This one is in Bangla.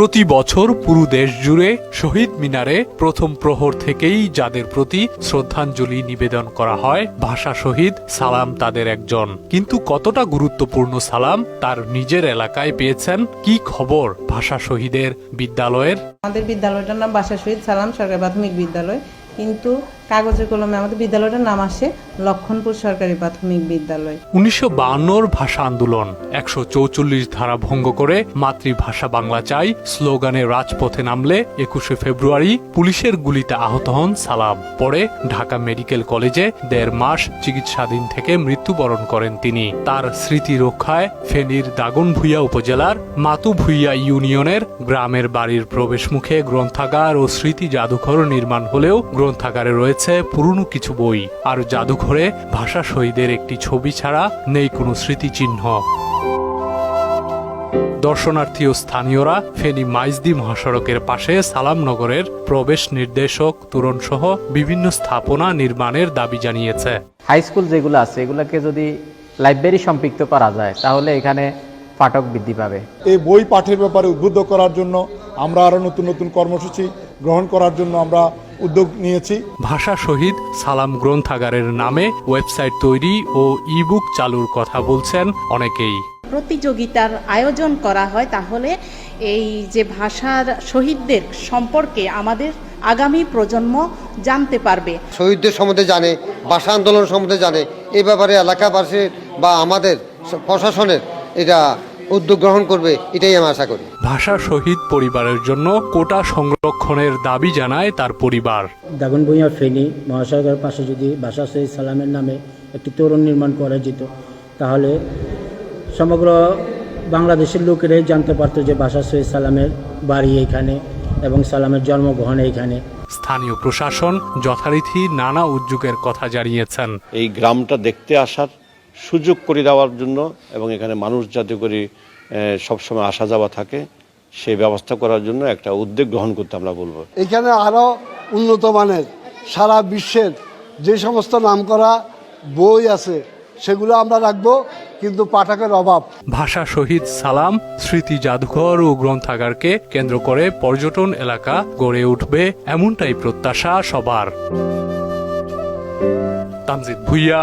প্রতি বছর পুরো দেশ জুড়ে শহীদ মিনারে প্রথম প্রহর থেকেই যাদের প্রতি শ্রদ্ধাঞ্জলি নিবেদন করা হয়, ভাষা শহীদ, সালাম তাদের একজন। কিন্তু কতটা গুরুত্বপূর্ণ সালাম তার নিজের এলাকায় পেয়েছেন, কি খবর ভাষা শহীদের বিদ্যালয়ের? আমাদের বিদ্যালয়টার নাম ভাষা শহীদ সালাম সরকারি প্রাথমিক বিদ্যালয়। কিন্তু কাগজে কলমে আমাদের বিদ্যালয়টার নাম আসে লক্ষণপুর সরকারি প্রাথমিক বিদ্যালয়। উনিশশো ভাষা আন্দোলন, একশো চৌচল্লিশ ধারা ভঙ্গ করে মাতৃভাষা বাংলা চাই স্লোগানে রাজপথে নামলে একুশে ফেব্রুয়ারি পুলিশের গুলিতে আহত হন সালাম। পরে ঢাকা মেডিকেল কলেজে দেড় মাস চিকিৎসাধীন থেকে মৃত্যুবরণ করেন তিনি। তার স্মৃতি রক্ষায় ফেনীর দাগনভূঞা উপজেলার মাতু মাতুভূঞা ইউনিয়নের গ্রামের বাড়ির প্রবেশমুখে গ্রন্থাগার ও স্মৃতি জাদুঘর নির্মাণ হলেও গ্রন্থাগারে রয়েছে পুরনো কিছু বই আর জাদুঘরে ভাষা শহীদের একটি ছবি ছাড়া নেই কোনো স্মৃতিচিহ্ন। দর্শনার্থী ও স্থানীয়রা ফেনী মাইজদি মহাসড়কের পাশে সালামনগরের প্রবেশ নির্দেশক তোরণ সহ বিভিন্ন স্থাপনা নির্মাণের দাবি জানিয়েছে। হাই স্কুল যেগুলো আছে এগুলোকে যদি লাইব্রেরি সম্পৃক্ত করা যায় তাহলে এখানে পাঠক বৃদ্ধি পাবে। এই বই পাঠের ব্যাপারে উদ্বুদ্ধ করার জন্য আমরা আরও নতুন নতুন কর্মসূচি গ্রহণ করার জন্য আমরা উদ্যোগ নিয়েছি। ভাষা শহীদ সালাম গ্রন্থাগারের নামে ওয়েবসাইট তৈরি ও ইবুক চালুর কথা বলছেন অনেকেই। প্রতিযোগিতার আয়োজন করা হয় তাহলে এই যে ভাষার শহীদদের সম্পর্কে আমাদের আগামী প্রজন্ম জানতে পারবে। শহীদদের সম্বন্ধে জানে ভাষা আন্দোলন সম্বন্ধে জানে এই ব্যাপারে এলাকাবাসীর বা আমাদের প্রশাসনের এটা উদ্যোগ গ্রহণ করবে এটাই আমি আশা করি। ভাষা শহীদ পরিবারের জন্য কোটা সংরক্ষণের দাবি জানায় তার পরিবার। দাগনভূঞা ফেনী মহাসাগরের পাশে যদি বাসা সৈয়দ সালামের নামে একটি তোরণ নির্মাণ করা যেত তাহলে সমগ্র বাংলাদেশের লোকেরাই জানতে পারতো যে বাসা সৈয়দ সালামের বাড়ি এখানে এবং সালামের জন্মগ্রহণ এইখানে স্থানীয় প্রশাসন যথারীতি নানা উদ্যোগের কথা জানিয়েছেন। এই গ্রামটা দেখতে আসার সুযোগ করে দেওয়ার জন্য এবং এখানে মানুষ যাতে করে সবসময় আসা যাওয়া থাকে সেই ব্যবস্থা করার জন্য একটা উদ্যোগ গ্রহণ করতে আমরা বলব। এখানে আরও উন্নত মানের সারা বিশ্বের যে সমস্ত নামকরা বই আছে সেগুলো আমরা রাখব কিন্তু পাঠকের অভাব। ভাষা শহীদ সালাম স্মৃতি জাদুঘর ও গ্রন্থাগারকে কেন্দ্র করে পর্যটন এলাকা গড়ে উঠবে এমনটাই প্রত্যাশা সবার। তামজিদ ভুইয়া